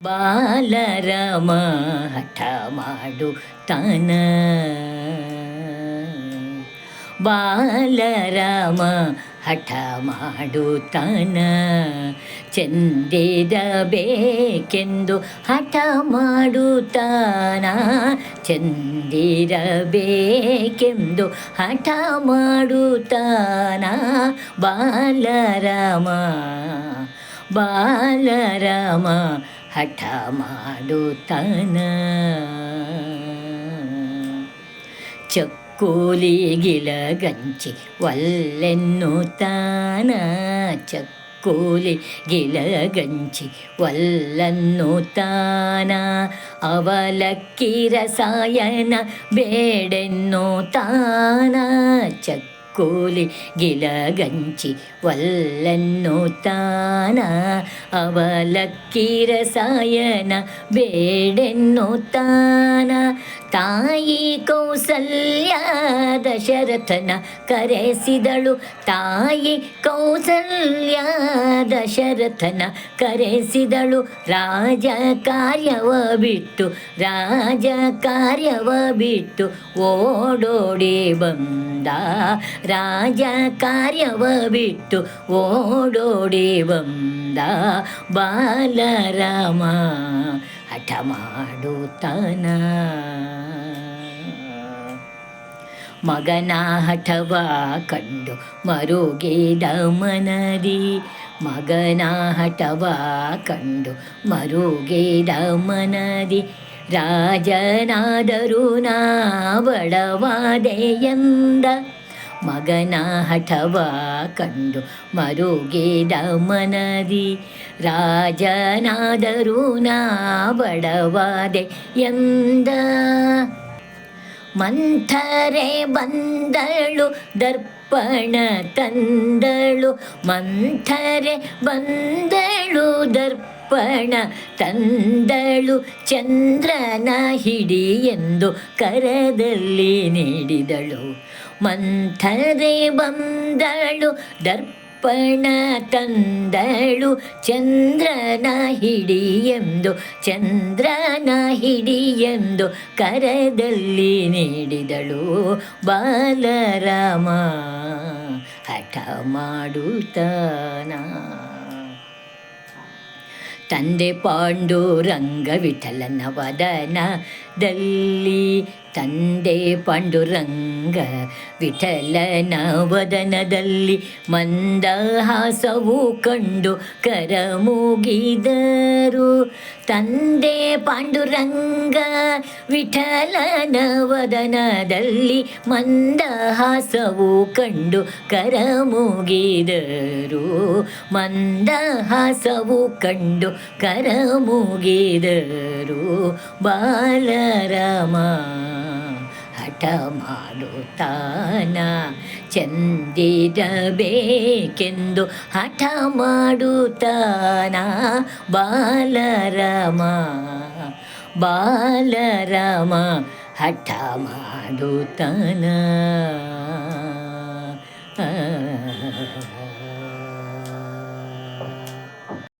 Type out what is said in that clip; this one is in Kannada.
ಬಾಲರಾಮ ಹಠ ಮಾಡು ತಾನ ಬಾಲರಾಮ ಹಠ ಮಾಡುತ್ತಾನ ಚಂದಿರಬೇಕೆಂದು ಹಠ ಮಾಡುತ್ತಾನ ಚಂದಿರಬೇಕೆಂದು ಹಠ ಮಾಡುತ್ತಾನ ಬಾಲರಾಮ ಬಾಲರಾಮ ಹಠ ಮಾಡುತ್ತಾನ. ಚಕ್ಕೋಲಿ ಗಂಚಿ ಒಲ್ಲೆನ್ನುತ್ತಾನ ಚಕ್ಕೋಲಿ ಗಿಲಗಂಚಿ ಒಲ್ಲನ್ನುತ್ತಾನ ಅವಲಕ್ಕಿ ರಸಾಯನ ಬೇಡೆನ್ನುತ್ತಾನ. ಚಕ್ಕೋಲಿ ಗಿಲಗಂಚಿ ತಾನ ಅವಲಕ್ಕಿ ರಸಾಯನ ಬೇಡೆನ್ನುತ್ತಾನ ತಾಯಿ ಕೌಸಲ್ಯ ದಶರಥನ ಕರೆಸಿದಳು. ತಾಯಿ ಕೌಸಲ್ಯ ದಶರಥನ ಕರೆಸಿದಳು. ರಾಜ ಕಾರ್ಯವ ಬಿಟ್ಟು, ರಾಜ ಕಾರ್ಯವ ಬಿಟ್ಟು ಓಡೋಡಿ ಬಂದ. ರಾಜ ಕಾರ್ಯವ ಬಿಟ್ಟು ಓಡೋಡಿ ಬಂದ. ಬಾಲರಾಮ ಹಠ ಮಾಡುತ್ತಾನ. ಮಗನ ಹಠವ ಕಂಡು ಮರುಗೇದ ಮನದಿ ಮಗನ ಹಠವ ಕಂಡು ಮರುಗೇದ ಮನದಿ ರಾಜನಾದರೂ ನಾ ಬಡವಾದೆಯಂದ ಮಗನ ಹಠವ ಕಂಡು ಮರುಗೇದ ಮನದಿ ರಾಜನಾದರೂ ನಾ ಬಡವಾದೆ ಎಂದ. ಮಂಥರೆ ಬಂದಳು, ದರ್ಪಣ ತಂದಳು. ಮಂಥರೆ ಬಂದಳು, ದರ್ಪಣ ತಂದಳು. ಚಂದ್ರನ ಹಿಡಿ ಎಂದು ಕರದಲ್ಲಿ ನೀಡಿದಳು. ಮಂಥರೆ ಬಂದಳು ದರ್ಪಣ ತಂದಳು ಚಂದ್ರನ ಹಿಡಿ ಎಂದು ಚಂದ್ರನ ಹಿಡಿ ಎಂದು ಕರದಲ್ಲಿ ನೀಡಿದಳು ಬಾಲರಾಮ. ಹಠ ಮಾಡುತ್ತಾನ. ತಂದೆ ಪಾಂಡುರಂಗ ವಿಠಲನ ವದನದಲ್ಲಿ ತಂದೆ ಪಾಂಡುರಂಗ ವಿಠಲನ ವದನದಲ್ಲಿ ಮಂದಹಾಸವು ಕಂಡು ಕರ ಮುಗಿದರು. ತಂದೆ ಪಾಂಡುರಂಗ ವಿಠಲನ ವದನದಲ್ಲಿ ಮಂದಹಾಸವು ಕಂಡು ಕರ ಮುಗಿದರು. ಮಂದಹಾಸವು ಕಂಡು ಕರ ಮುಗಿದರು. ಬಾಲರಾಮ ಹಠ ಮಾಡುತ್ತಾನ ಚಂದಿರಬೇಕೆಂದು ಹಠ ಮಾಡುತ್ತಾನ ಬಾಲರಾಮ ಬಾಲರಾಮ ಹಠ ಮಾಡುತ್ತಾನ